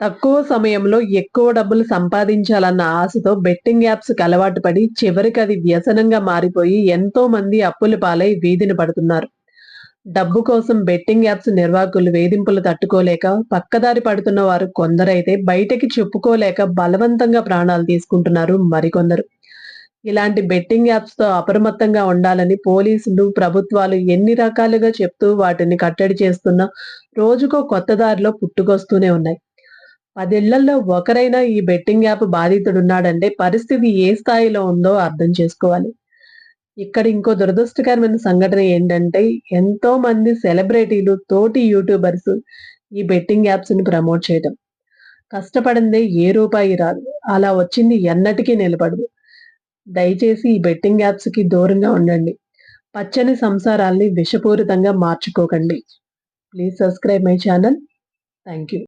తక్కువ సమయంలో ఎక్కువ డబ్బులు సంపాదించాలన్న ఆశతో బెట్టింగ్ యాప్స్ అలవాటు పడి చివరికి అది వ్యసనంగా మారిపోయి ఎంతో మంది అప్పుల పాలై వీధిని పడుతున్నారు. డబ్బు కోసం బెట్టింగ్ యాప్స్ నిర్వాహకులు వేధింపులు తట్టుకోలేక పక్కదారి పడుతున్న వారు కొందరైతే బయటకి చెప్పుకోలేక బలవంతంగా ప్రాణాలు తీసుకుంటున్నారు మరికొందరు. ఇలాంటి బెట్టింగ్ యాప్స్తో అప్రమత్తంగా ఉండాలని పోలీసులు ప్రభుత్వాలు ఎన్ని రకాలుగా చెప్తూ వాటిని కట్టడి చేస్తున్న రోజుకో కొత్త దారిలో పుట్టుకొస్తూనే ఉన్నాయి. పదేళ్ళలో ఒకరైనా ఈ బెట్టింగ్ యాప్ బాధితుడున్నాడంటే పరిస్థితి ఏ స్థాయిలో ఉందో అర్థం చేసుకోవాలి. ఇక్కడ ఇంకో దురదృష్టకరమైన సంఘటన ఏంటంటే ఎంతో మంది సెలబ్రిటీలు తోటి యూట్యూబర్స్ ఈ బెట్టింగ్ యాప్స్ని ప్రమోట్ చేయడం కష్టపడిందే ఏ రూపాయి రాదు. అలా వచ్చింది ఎన్నటికీ నిలబడదు. దయచేసి ఈ బెట్టింగ్ యాప్స్కి దూరంగా ఉండండి. పచ్చని సంసారాల్ని విషపూరితంగా మార్చుకోకండి. Please subscribe my channel. Thank you